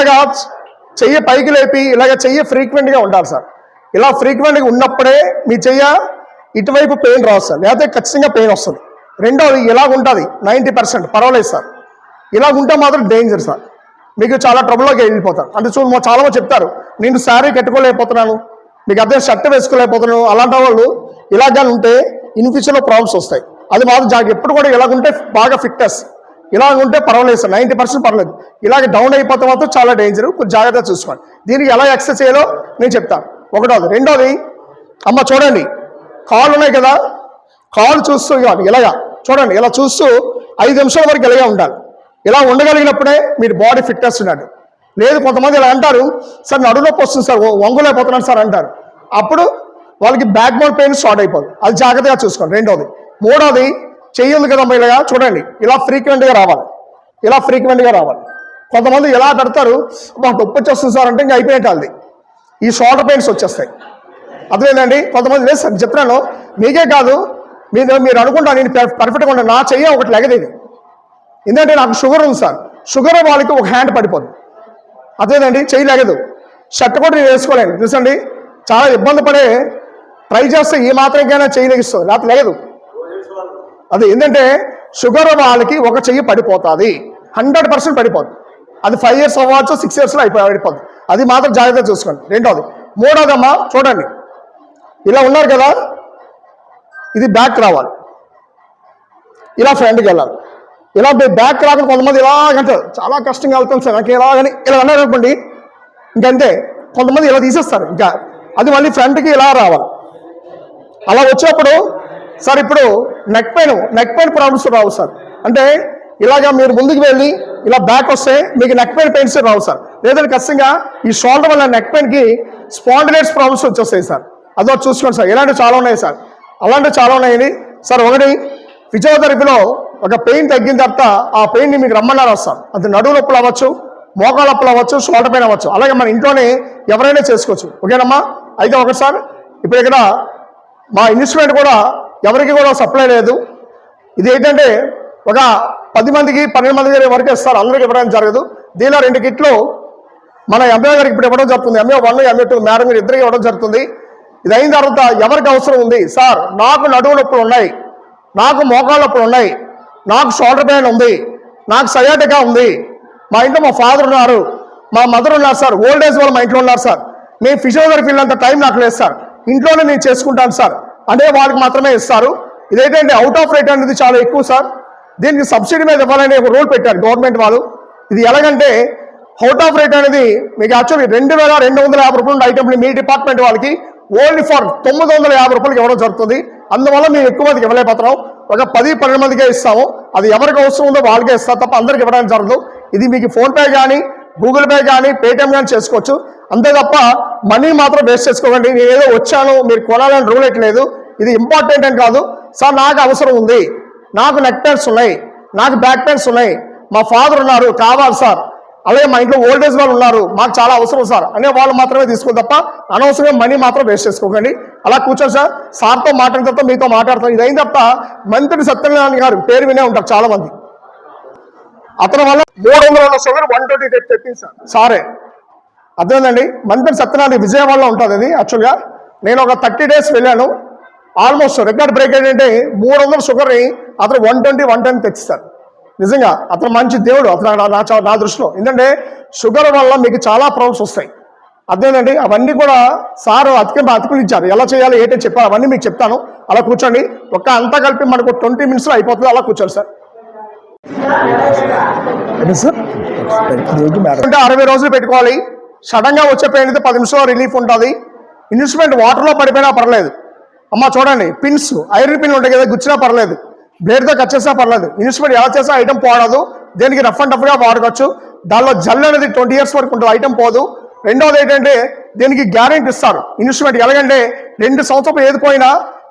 ఇలాగా చెయ్యి పైకి లేపి ఇలాగ చెయ్యి ఫ్రీక్వెంట్గా ఉండాలి సార్. ఇలా ఫ్రీక్వెంట్గా ఉన్నప్పుడే మీ చెయ్య ఇటువైపు పెయిన్ రాదు సార్. లేకపోతే ఖచ్చితంగా పెయిన్ వస్తుంది. రెండోది ఇలాగ ఉంటుంది. Ninety percent. పర్వాలేదు సార్. ఇలా ఉంటే మాత్రం డేంజర్ సార్. మీకు చాలా ట్రబుల్లోకి వెళ్ళిపోతారు. అంటే చూడు చాలామంది చాలా మంది చెప్తారు నేను శారీ కట్టుకోలేకపోతున్నాను. మీకు అదే షర్ట్ వేసుకోలేకపోతున్నాను. అలాంటి వాళ్ళు ఇలాగ ఉంటే ఇన్ ఫ్యూచర్లో ప్రాబ్లమ్స్ వస్తాయి. అది మాత్రం జాగ్రత్త. ఎప్పుడు కూడా ఇలాగ ఉంటే బాగా ఫిట్నెస్ ఇలా ఉంటే పర్వాలేదు సార్ నైంటీ పర్సెంట్ పర్లేదు ఇలాగ డౌన్ అయిపోతే మాత్రం చాలా డేంజర్ కొంచెం జాగ్రత్తగా చూసుకోండి. దీనికి ఎలా ఎక్సర్సైజ్ చేయాలో నేను చెప్తాను ఒకటోది. రెండోది అమ్మ చూడండి. కాళ్ళు ఉన్నాయి కదా కాళ్ళు చూస్తూ ఇవ్వాలి ఇలాగా. చూడండి ఇలా చూస్తూ ఐదు నిమిషాల వరకు ఇలాగే ఉండాలి. ఇలా ఉండగలిగినప్పుడే మీరు బాడీ ఫిట్నెస్ ఉన్నాడు. లేదు కొంతమంది ఇలా అంటారు సార్ నడు నొప్పి వస్తుంది సార్ వంగులేకపోతున్నాను సార్ అంటారు. అప్పుడు వాళ్ళకి బ్యాక్ బోన్ పెయిన్ స్టార్ట్ అయిపోదు. అది జాగ్రత్తగా చూసుకోండి. రెండోది. మూడోది చెయ్యి ఉంది కదమ్మా ఇలాగా చూడండి ఇలా ఫ్రీక్వెంట్గా రావాలి. ఇలా ఫ్రీక్వెంట్గా రావాలి. కొంతమంది ఎలా పెడతారు? మాకు నొప్పి వచ్చేస్తుంది సార్ అంటే ఇంకా అయిపోయినట్టు వాళ్ళది. ఈ షోల్డర్ పెయిన్స్ వచ్చేస్తాయి. అదేనండి కొంతమంది లేదు సార్ చెప్తున్నాను మీకే కాదు. మీరు మీరు అనుకుంటా నేను పర్ఫెక్ట్గా ఉంటాను నా చెయ్యి ఒకటి లెగదేది ఎందుకంటే నాకు షుగర్ ఉంది సార్. షుగర్ వాళ్ళకి ఒక హ్యాండ్ పడిపోదు అదేనండి చెయ్యి లెగదు. షర్ట్ కూడా నేను వేసుకోలేను. చూసండి చాలా ఇబ్బంది పడే ట్రై చేస్తే ఈ మాత్రంకైనా చెయ్యి లెగిస్తుంది. లేకపోతే లెగదు. అది ఏంటంటే షుగర్ వాళ్ళకి ఒక చెయ్యి పడిపోతుంది. హండ్రెడ్ పర్సెంట్ పడిపోతుంది అది ఫైవ్ ఇయర్స్ అవ్వచ్చు సిక్స్ ఇయర్స్లో అయిపోయి పడిపోతుంది అది మాత్రం జాగ్రత్తగా చూసుకోండి. రెండోది మూడోదమ్మా చూడండి. ఇలా ఉన్నారు కదా ఇది బ్యాక్ రావాలి. ఇలా ఫ్రంట్కి వెళ్ళాలి. ఇలా బ్యాక్ రాకుండా కొంతమంది ఇలాగంటారు చాలా కష్టంగా వెళ్తాం సార్ నాకు ఇలాగని. ఇలా అన్నారు అనుకోండి ఇంకంతే. కొంతమంది ఇలా తీసేస్తారు. ఇంకా అది మళ్ళీ ఫ్రంట్కి ఇలా రావాలి. అలా వచ్చేప్పుడు సార్ ఇప్పుడు neck pain neck pain problems రావు సార్. అంటే ఇలాగా మీరు ముందుకు వెళ్ళి ఇలా బ్యాక్ వస్తే మీకు నెక్ పెయిన్ పెయిన్స్ రావు సార్. లేదంటే ఖచ్చితంగా ఈ షోల్డర్ వల్ల నెక్ పెయిన్కి స్పాండిలైట్స్ ప్రాబ్లమ్స్ వచ్చేస్తాయి సార్. అదో చూసుకోండి సార్. ఇలాంటివి చాలా ఉన్నాయి సార్. అలాంటివి చాలా ఉన్నాయి. సార్ ఒకటి ఫిజియోథెరపీలో ఒక పెయిన్ తగ్గిన తర్వాత ఆ పెయిన్ని మీకు రమ్మన్నారు సార్. అది నడువు నొప్పులు అవ్వచ్చు మోకాల నొప్పులు అవ్వచ్చు షోల్డర్ పెయిన్ అవ్వచ్చు. అలాగే మన ఇంట్లోనే ఎవరైనా చేసుకోవచ్చు. ఓకేనమ్మా? అయితే ఒకటి సార్ ఇప్పుడు ఇక్కడ మా ఇన్స్ట్రుమెంట్ కూడా ఎవరికి కూడా సప్లై లేదు. ఇది ఏంటంటే ఒక పది మందికి పన్నెండు మందికి వరకు ఇస్తారు. అందరికి ఇవ్వడానికి జరగదు. దీనిలో రెండు కిట్లు మన ఎంఏ గారికి ఇప్పుడు ఇవ్వడం జరుగుతుంది. M A one M A two madam గారు ఇద్దరికి ఇవ్వడం జరుగుతుంది. ఇది అయిన తర్వాత ఎవరికి అవసరం ఉంది? సార్ నాకు నడువు నొప్పులు ఉన్నాయి. నాకు మోకాళ్ళ నొప్పులు ఉన్నాయి. నాకు షోల్డర్ పెయిన్ ఉంది. నాకు సయాటికా ఉంది. మా ఇంట్లో మా ఫాదర్ ఉన్నారు. మా మదర్ ఉన్నారు సార్. ఓల్డ్ ఏజ్ వాళ్ళు మా ఇంట్లో ఉన్నారు సార్. మీ ఫిజియోథెరపీ అంత టైం నాకు లేదు సార్. ఇంట్లోనే నేను చేసుకుంటాను సార్. అంటే వాళ్ళకి మాత్రమే ఇస్తారు. ఇదైతే అవుట్ ఆఫ్ రేట్ అనేది చాలా ఎక్కువ సార్ దీనికి సబ్సిడీ మీద ఇవ్వాలని ఒక రూల్ పెట్టారు గవర్నమెంట్ వాళ్ళు. ఇది ఎలాగంటే అవుట్ ఆఫ్ రేట్ అనేది మీకు యాక్చువల్లీ రెండు వేల రెండు వందల యాభై రూపాయలు ఐటమ్ని మీ డిపార్ట్మెంట్ వాళ్ళకి ఓన్లీ ఫర్ తొమ్మిది వందల యాభై రూపాయలకి ఇవ్వడం జరుగుతుంది. అందువల్ల మేము ఎక్కువ మందికి ఇవ్వలేకపోతున్నాం. ఒక పది పన్నెండు మందికే ఇస్తాము. అది ఎవరికి అవసరం ఉందో వాళ్ళకే ఇస్తారు తప్ప అందరికి ఇవ్వడానికి జరగదు. ఇది మీకు ఫోన్పే కానీ గూగుల్ పే కానీ పేటిఎం కానీ చేసుకోవచ్చు. అంతే తప్ప మనీ మాత్రం వేస్ట్ చేసుకోకండి. నేను ఏదో వచ్చాను మీరు కొనాలని రూల్ ఎట్లేదు ఇది ఇంపార్టెంట్ అని కాదు. సార్ నాకు అవసరం ఉంది. నాకు నెక్ పెయిన్స్ ఉన్నాయి. నాకు బ్యాక్ పెయిన్స్ ఉన్నాయి. మా ఫాదర్ ఉన్నారు. కావాలి సార్. అలాగే మా ఇంట్లో ఓల్డేజ్ వాళ్ళు ఉన్నారు. మాకు చాలా అవసరం సార్. అనే వాళ్ళు మాత్రమే తీసుకో తప్ప అనవసరంగా మనీ మాత్రం వేస్ట్ చేసుకోకండి. అలా కూర్చోండి సార్ సార్తో మాట్లాడిన తర్వాత మీతో మాట్లాడతాం ఇది అయిన తప్ప మంత్రి సత్యనారాయణ గారు పేరు వినే ఉంటారు చాలా మంది అతని వల్ల మూడు వందల సెవెన్ షుగర్ వన్ ట్వంటీ తెప్పింది సార్. సారే అర్థమైందండి? మంత్రి సత్యనారాయణ విజయవాడలో ఉంటుంది అది యాక్చువల్గా నేను ఒక థర్టీ డేస్ వెళ్ళాను. ఆల్మోస్ట్ రికార్డ్ బ్రేక్ ఏంటంటే మూడు వందల షుగర్ని అతను వన్ ట్వంటీ వన్ టెన్ తెచ్చిస్తారు. నిజంగా అతను మంచి దేవుడు అతను నా- నా దృష్టిలో. ఎందుకంటే షుగర్ వల్ల మీకు చాలా ప్రాబ్లమ్స్ వస్తాయి. అదేనండి అవన్నీ కూడా సార్ అతికి అతికులు ఎలా చేయాలి ఏంటని చెప్పారు అవన్నీ మీకు చెప్తాను. అలా కూర్చోండి. ఒక్క అంతా కలిపి మనకు ట్వంటీ మినిట్స్లో అయిపోతుంది అలా కూర్చోండి సార్. అంటే అరవై రోజులు పెట్టుకోవాలి. సడన్గా వచ్చే పెయిన్ అయితే పది నిమిషాలు రిలీఫ్ ఉంటుంది. ఇన్స్ట్రుమెంట్ వాటర్లో పడిపోయినా పర్లేదు. అమ్మ చూడండి పిన్స్ ఐరన్ పిన్ ఉంటాయి కదా గుచ్చినా పర్లేదు. బ్లేడ్తో కట్ చేసినా పర్లేదు. ఇన్స్ట్రుమెంట్ ఎలా చేసినా ఐటమ్ పోడదు దేనికి రఫ్ అండ్ టఫ్గా వాడుకోవచ్చు. దానిలో జల్ అనేది ట్వంటీ ఇయర్స్ వరకు ఉంటుంది. ఐటమ్ పోదు. రెండవది ఏంటంటే దీనికి గ్యారెంటీ ఇస్తారు. ఇన్స్ట్రుమెంట్ ఎలాగంటే రెండు సంవత్సరం ఏది పోయినా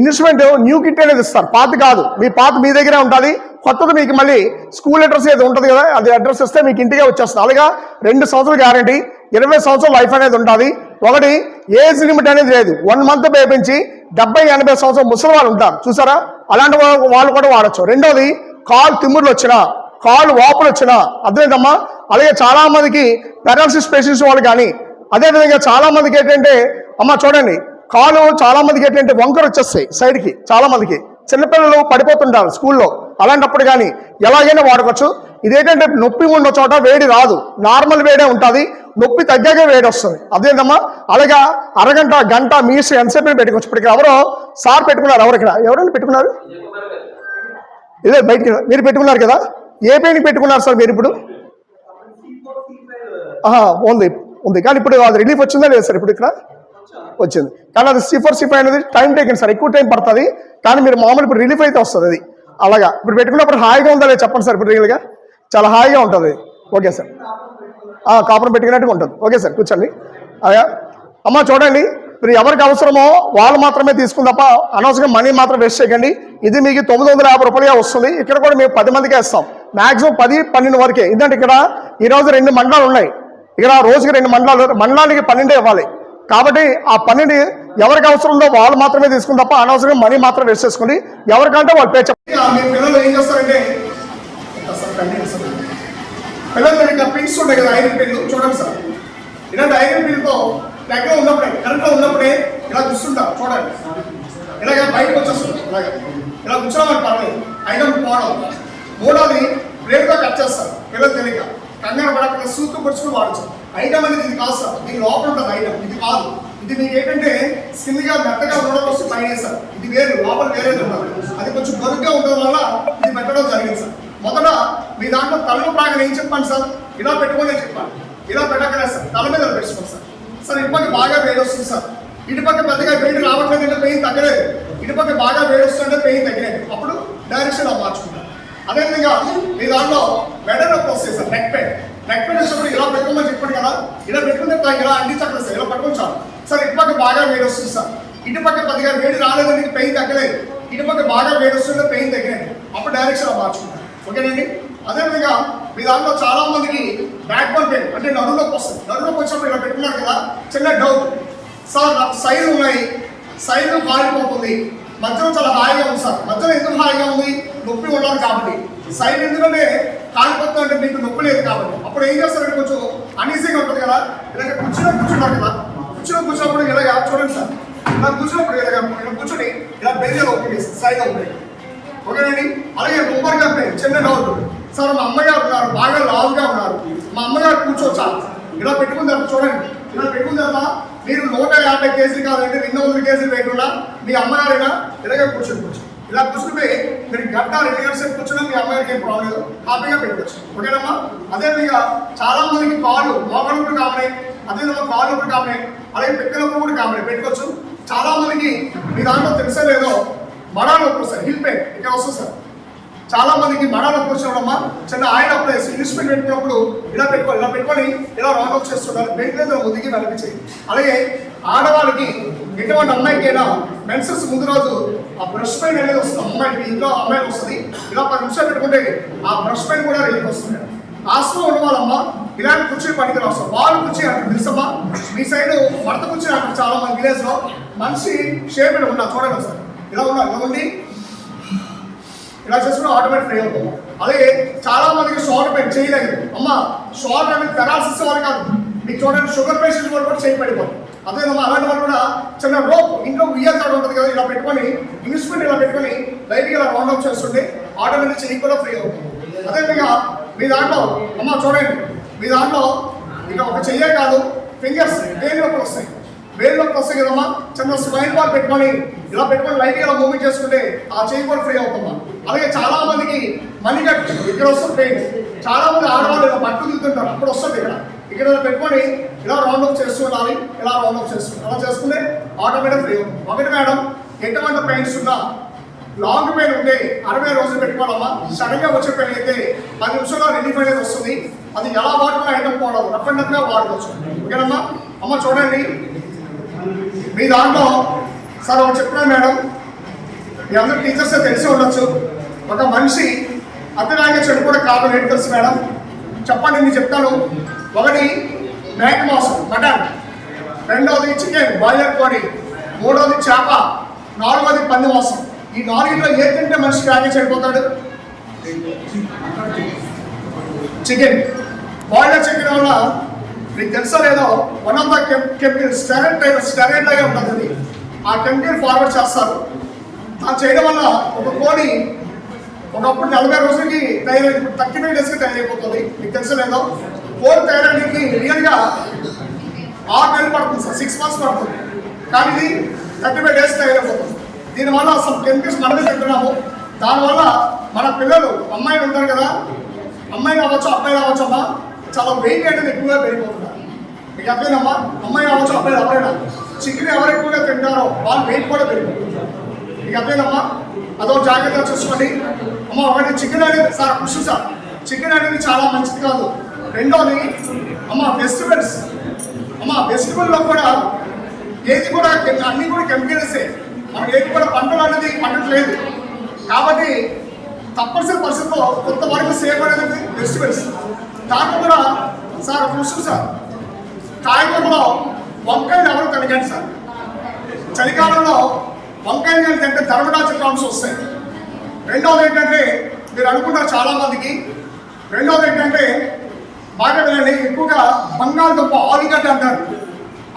ఇన్స్ట్రుమెంట్ న్యూ కిట్ అనేది ఇస్తారు. పాత కాదు. మీ పాత మీ దగ్గరే ఉంటుంది. కొత్తది మీకు మళ్ళీ స్కూల్ అడ్రస్ ఏదో ఉంటుంది కదా అది అడ్రస్ ఇస్తే మీకు ఇంటికే వచ్చేస్తుంది. అలాగా రెండు సంవత్సరాల గ్యారంటీ ఇరవై సంవత్సరాల లైఫ్ అనేది ఉంటుంది ఒకటి ఏజ్ లిమిట్ అనేది లేదు. వన్ మంత్ పేపించి డెబ్బై ఎనభై సంవత్సరం ముసలి వాళ్ళు ఉంటారు. చూసారా? అలాంటి వా- వాళ్ళు కూడా వాడచ్చు. రెండోది కాలు తిమ్ముర్లు వచ్చినా కాలు వాపులు వచ్చినా అర్థమైందమ్మా? అలాగే చాలా మందికి పారాలసిస్ పేషెంట్స్ వాళ్ళు కానీ అదేవిధంగా చాలా మందికి ఏంటంటే అమ్మ చూడండి కాలు చాలా మందికి ఏంటంటే వంకర వచ్చేస్తాయి సైడ్కి చాలా మందికి చిన్నపిల్లలు పడిపోతుంటారు స్కూల్లో. అలాంటప్పుడు కానీ ఎలాగైనా వాడుకోవచ్చు. ఇదేంటంటే నొప్పి ఉన్న చోట వేడి రాదు. నార్మల్ వేడే ఉంటుంది. నొప్పి తగ్గాక వేడి వస్తుంది. అదేంటమ్మా అలాగా అరగంట గంట మీసు ఎంతసేపు పెట్టుకోవచ్చు. ఇప్పుడు ఎవరో సార్ పెట్టుకున్నారు ఎవరు ఇక్కడ? ఎవరైనా పెట్టుకున్నారు? ఇదే బయటికి మీరు పెట్టుకున్నారు కదా? ఏ పెయిన్కి పెట్టుకున్నారు సార్ మీరు ఇప్పుడు? ఉంది. ఉంది. కానీ ఇప్పుడు అది రిలీఫ్ వచ్చిందా లేదు సార్ ఇప్పుడు ఇక్కడ? వచ్చింది. కానీ అది సిఫర్ సిఫ్ అనేది టైం టేకింగ్ సార్. ఎక్కువ టైం పడుతుంది. కానీ మీరు మామూలు ఇప్పుడు రిలీఫ్ అయితే వస్తుంది అది. అలాగా. ఇప్పుడు పెట్టుకున్నప్పుడు హాయిగా ఉందా లేదు చెప్పండి సార్ ఇప్పుడు రియల్గా. చాలా హాయిగా ఉంటుంది. Okay sir. కాపురం పెట్టుకున్నట్టుగా ఉంటుంది. ఓకే సార్ కూర్చోండి. అలాగా. అమ్మ చూడండి. మీరు ఎవరికి అవసరమో వాళ్ళు మాత్రమే తీసుకుని తప్ప అనవసరంగా మనీ మాత్రం వేస్ట్ చేయకండి. ఇది మీకు తొమ్మిది వందల యాభై రూపాయలుగా వస్తుంది. ఇక్కడ కూడా మేము పది మందికే ఇస్తాం. మాక్సిమం పది పన్నెండు వరకే. ఎందుకంటే ఇక్కడ ఈరోజు రెండు మండలాలు ఉన్నాయి. ఇక్కడ రోజుకి రెండు మండలాలు మండలానికి పన్నెండే ఇవ్వాలి. కాబట్టి ఆ పనిని ఎవరికి అవసరం ఉందో వాళ్ళు మాత్రమే తీసుకుని తప్ప అనవసరంగా మనీ మాత్రం వేస్ట్ చేసుకుని ఎవరికంటే వాళ్ళు పే మీ పిల్లలు ఏం చేస్తారంటే పిల్లలు ఇంకా పిన్స్ ఉంటాయి కదా ఐరన్ పిన్లు చూడండి సార్. ఇలాంటి ఐరన్ పిన్తో దగ్గర ఉన్నప్పుడే కరెంట్లో ఉన్నప్పుడే ఇలా చూస్తుంటాం చూడండి. ఇలాగ బయటకు వచ్చేస్తుంది ఇలాగ. ఇలా కూర్చోమని పర్లేదు ఐటమ్ పోవడం మూడోది బ్రేక్తో కట్ చేస్తారు పిల్లలు తెలియక. కంగారు పడకుండా సూత్తు పొడుచుకుని వాడచ్చు. ఐటమ్ అనేది ఇది కాదు సార్. దీని లోపల ఉంటుంది ఐటమ్ ఇది కాదు. ఇది మీకు ఏంటంటే స్కిన్గా మెత్తగా ఉండడం కోసం పైన సార్ ఇది వేరు లోపల వేరేది ఉంటుంది అది కొంచెం బరుగ్గా ఉండడం వల్ల ఇది పెట్టడం జరిగింది సార్. మొదట మీ దాంట్లో తలను ప్రాగా ఏం చెప్పండి సార్? ఇలా పెట్టుకొని చెప్పాను ఇలా పెట్టకనే సార్. తల మీద పెట్టుకోండి సార్. సార్ ఇటుపక్క బాగా వేడి వస్తుంది సార్. ఇటుపక్క పెద్దగా వేడి రావట్లేదు అంటే పెయిన్ తగ్గలేదు. ఇటుపక్క బాగా వేడి వస్తుంటే పెయిన్ తగ్గలేదు. అప్పుడు డైరెక్షన్ మార్చుకుంటాను మార్చుకుంటారు. అదేవిధంగా మీ దాంట్లో మెడ నొప్పి వస్తుంది సార్. Neck pain. నెక్ ఇలా పెట్టుకోమని చెప్పండి కదా. ఇలా పెట్టుకుంటే తా- ఇలా అందించక్కలేదు సార్ ఇలా పట్టుకొని చాలు సార్ ఇటుపక్క బాగా వేడి వస్తుంది సార్. ఇటుపక్క పెద్దగా వేడి రాలేదంటే పెయిన్ తగ్గలేదు. ఇటుపక్క బాగా వేడి వస్తుంటే పెయిన్ తగ్గలేదు అప్పుడు డైరెక్షన్ అలా మార్చుకుంటారు. ఓకేనండి? అదేవిధంగా మీ దాంట్లో చాలా మందికి బ్యాక్ బోన్ పెయిన్ అంటే నడులోకి వస్తుంది. నడులోకి వచ్చినప్పుడు ఇలా పెట్టుకున్నారు కదా చిన్న డౌట్. సార్ నాకు సైజు ఉన్నాయి. సైజు కాలిపోతుంది మధ్యలో చాలా హాయిగా ఉంది సార్. మధ్యలో ఎందుకు హాయిగా ఉంది? నొప్పి ఉండాలి కాబట్టి. సైడ్ ఎందుకంటే కాలిపోతుంది అంటే మీకు నొప్పి లేదు కాబట్టి. అప్పుడు ఏం చేస్తారంటే కొంచెం అనీజీగా ఉంటుంది కదా. ఇలాగ కూర్చుని కూర్చున్నారు కదా. కూర్చుని కూర్చున్నప్పుడు ఇలాగ చూడండి సార్. ఇలా కూర్చున్నప్పుడు ఇలాగ ఇలా కూర్చొని ఇలా బెంజ్ ఓపెన్ చేసి సైడ్ ఓపెన్ ఓకేనండి అలాగే రూపర్ గారు చిన్న డౌట్ సార్ మా అమ్మగారు ఉన్నారు. బాగా లావుగా ఉన్నారు. మా అమ్మగారు కూర్చోవచ్చా ఇలా పెట్టుకున్న తర్వాత చూడండి. ఇలా పెట్టుకున్న తర్వాత మీరు నూట యాభై కేజీలు కాదంటే రెండు వందల కేజీలు పెట్టుకున్నా మీ అమ్మగారైనా? ఇలాగే కూర్చొని కూర్చో ఇలా కూర్చుంటే మీరు గంట రెండు గంటల సేపు కూర్చున్నా మీ అమ్మగారికి ఏం ప్రాబ్లం లేదు. హ్యాపీగా పెట్టుకోవచ్చు. ఓకేనమ్మా? అదేవిధంగా చాలా మందికి కాళ్ళు మోగడప్పుడు కామనే అదేవిధంగా కాళ్ళు నొప్పి కామనే అలాగే పెక్కలప్పుడు కూడా కామనే పెట్టుకోవచ్చు. చాలా మందికి మీ దాంట్లో తెలుసా లేదో మడాలు నొప్పి హిల్ పెయిన్ ఇక్కడ వస్తుంది సార్. చాలా మందికి మడాలు నొప్పి వచ్చినప్పుడమ్మా చిన్న ఆయన ప్లేస్ చేసి ఇన్స్ట్రుమెంట్ పెట్టుకున్నప్పుడు ఇలా పెట్టుకోవాలి ఇలా పెట్టుకొని ఇలా రౌండ్ అప్ చేస్తుంటారు. బెల్ట్ మీద ముదిగి నడిపించేది అలాగే ఆడవాళ్ళకి ఎటువంటి అమ్మాయికైనా మెన్సెస్ ముందు రోజు ఆ బ్రష్ పెయిన్ అనేది వస్తుంది. అమ్మాయికి ఇంట్లో అమ్మాయికి వస్తుంది. ఇలా పది నిమిషాలు పెట్టుకుంటే ఆ బ్రష్ పెయిన్ కూడా రిలీఫ్ వస్తుంది. ఆశ్రమం ఉన్న వాళ్ళమ్మ ఇలాంటి కుర్చీ పనికి రాస్తాం వాళ్ళు కుర్చీ అక్కడ తెలుసమ్మా? మీ సైడ్ మడత కుర్చీ అక్కడ చాలా మంది విలేజ్లో మనిషి షేప్ ఉన్నా. చూడండి సార్ ఇలా ఉన్నా ఇలా ఉండి ఇలా చేసుకుని ఆటోమేటిక్ ఫ్రీ అవుతాం. అలాగే చాలా మందికి షార్ట్ పెయిన్ చేయలేదు. అమ్మ షార్ట్ అనేది పెరాలసిస్ వాళ్ళు కాదు. మీకు చూడండి షుగర్ పేషెంట్ వాళ్ళు కూడా చేయి పడిపోతుంది అదేనమ్మా అలాంటి వాళ్ళు కూడా చిన్న రోప్ ఇంట్లో ఉయ్యాల తాడు ఉంటుంది కదా ఇలా పెట్టుకొని ఇన్స్ట్రుమెంట్ ఇలా పెట్టుకొని లైట్గా ఇలా రౌండ్ అప్ చేస్తుంటే ఆటోమేటిక్ చెయ్యి కూడా ఫ్రీ అవుతుంది. అదేవిధంగా మీ దాంట్లో అమ్మ చూడండి మీ దాంట్లో ఇక ఒక చెయ్యే కాదు ఫింగర్స్ వేలు నొప్పులు వస్తాయి. వేలు నొప్పి వస్తాయి కదమ్మా చిన్న స్మైల్ బాల్ పెట్టుకొని ఇలా పెట్టుకొని లైట్గా ఇలా మూవ్మెంట్ చేసుకుంటే ఆ చెయ్యి కూడా ఫ్రీ అవుతుందా అలాగే చాలా మందికి మనీ కట్ ఇక్కడ వస్తుంది పెయిన్ చాలా మంది ఆడవాళ్ళు ఇలా పట్టు దిగుతుంటారు అప్పుడు వస్తుంది ఇక్కడ. ఇక్కడ పెట్టుకొని ఇలా రౌండ్ అప్ చేస్తూ ఉండాలి. ఇలా రౌండ్ అప్ చేస్తూ అలా చేసుకుంటే ఆటోమేటిక్ ఫ్రీ అవుతుంది. ఒకటి మేడం ఎటువంటి పెయిన్స్ ఉన్నా లాంగ్ పెయిన్ ఉంటే అరవై రోజులు పెట్టుకోవాలమ్మా. సడన్గా వచ్చే పెయిన్ అయితే పది నిమిషంలో రిలీఫ్ అనేది వస్తుంది. అది ఎలా వాడుకున్నా ఐటమ్ పోవడం. రఫ్ అండ్గా వాడుకోవచ్చు. ఓకేనమ్మా? అమ్మ చూడండి. మీ దాంట్లో సార్ ఒకటి చెప్తున్నాను మేడం. మీ అందరు టీచర్స్ తెలిసి ఉండొచ్చు. ఒక మనిషి అతడాగా చెడు కూడా కాదు ఏంటి తెలుసు మేడం? చెప్పండి నేను చెప్తాను? ఒకటి మేక మాంసం మటన్. రెండవది చికెన్ బాయిలర్ కోడి. మూడవది చేప. నాలుగవది పంది మాంసం. ఈ నాలుగులో ఏ తింటే మనిషి రాగా అయిపోతాడు చికెన్. బాయిలర్ చికెన్ వల్ల మీకు తెలుసా లేదో one of the chemical steroid type లాగే ఉంటుంది. ఆ కెమికల్ ఫార్వర్డ్ చేస్తారు. ఆ చేయడం వల్ల ఒక కోడి ఒకప్పుడు నలభై రోజులకి తయారై థర్టీ ఫైవ్ డేస్కి తయారైపోతుంది. మీకు తెలుసా లేదో కోడి తయారడానికి రియల్గా ఆరు నెలలు పడుతుంది సార్. సిక్స్ మంత్స్ పడుతుంది. కానీ ఇది థర్టీ ఫైవ్ డేస్ తయారైపోతుంది. దీనివల్ల అసలు కెమికల్స్ మనమే తింటున్నాము. దానివల్ల మన పిల్లలు అమ్మాయిలు ఉంటారు కదా. అమ్మాయి కావచ్చు అబ్బాయి కావచ్చు అమ్మా చాలా వెయిట్ అనేది ఎక్కువగా పెరిగిపోతున్నారు మీకు అర్థమైందమ్మా? అమ్మాయి అవ్వచ్చు అబ్బాయి ఎవరైనా చికెన్ ఎవరు ఎక్కువగా తింటారో వాళ్ళ వెయిట్ కూడా పెరిగిపోతుంది. మీకు అర్థమైందమ్మా? అదో జాగ్రత్తగా చూసుకోండి. అమ్మ ఒకటి చికెన్ అనేది సార్ కృషి సార్ చికెన్ అనేది చాలా మంచిది కాదు. రెండోది అమ్మ ఫెస్టివల్స్ అమ్మ ఫెస్టివల్లో కూడా ఏది కూడా అన్ని కూడా కెమికల్సే మనం ఏది కూడా పంటలు అనేది పండట్లేదు కాబట్టి తప్పనిసరి పరిస్థితుల్లో కొంతవరకు సేఫ్ అనేది ఫెస్టివల్స్ దాంట్లో కూడా సార్ కృషి సార్ కాయగూరలో వంకాయలు ఎవరు తినకండి సార్. చలికాలంలో వంకాయలు తింటే ధర్మరాజు కాన్స్ వస్తాయి. రెండవది ఏంటంటే మీరు అనుకుంటారు చాలా మందికి. రెండవది ఏంటంటే బాగా వినండి ఎక్కువగా బంగాళదుంప ఆలుగడ్డ అంటారు.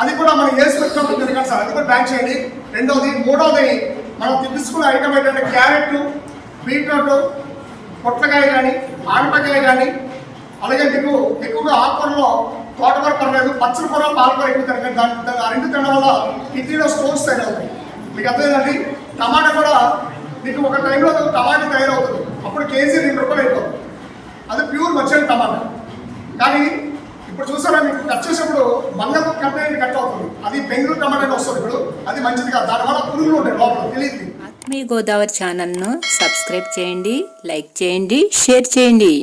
అది కూడా మనం ఏ పెట్టుకోవడం తినకండి సార్. అది కూడా బ్యాక్ చేయండి. రెండవది మూడవది మనం తీసుకున్న ఐటమ్ ఏంటంటే క్యారెట్ బీట్రూట్ పొట్లకాయ కానీ ఆనపకాయ కానీ. అలాగే మీకు ఎక్కువగా ఆకుకూరలో తోటకూర పర్లేదు పచ్చడి కూర పాలకూర ఎక్కువ తినకండి దాని దాని ఆ రెండు తినడం వల్ల కిడ్నీలో స్టోన్స్ తయారవుతాయి మీకు అర్థమైందండి? టమాటా కూడా నీకు ఒక టైంలో ఒక టమాటా తయారవుతుంది. అప్పుడు కేజీ రెండు రూపాయలు అయిపోతుంది అది ప్యూర్ మర్చెంట్ టమాటా. కానీ ఇప్పుడు చూసారా మీకు కట్ చేసేప్పుడు మంగళ కట్ కట్ అవుతుంది. అది బెంగళూరు టమాటా అని వస్తుంది ఇప్పుడు. అది మంచిది కాదు. దానివల్ల పురుగులు ఉంటాయి లోపల తెలియదు. మీ గోదావరి ఛానల్ను సబ్స్క్రైబ్ చేయండి లైక్ చేయండి షేర్ చేయండి.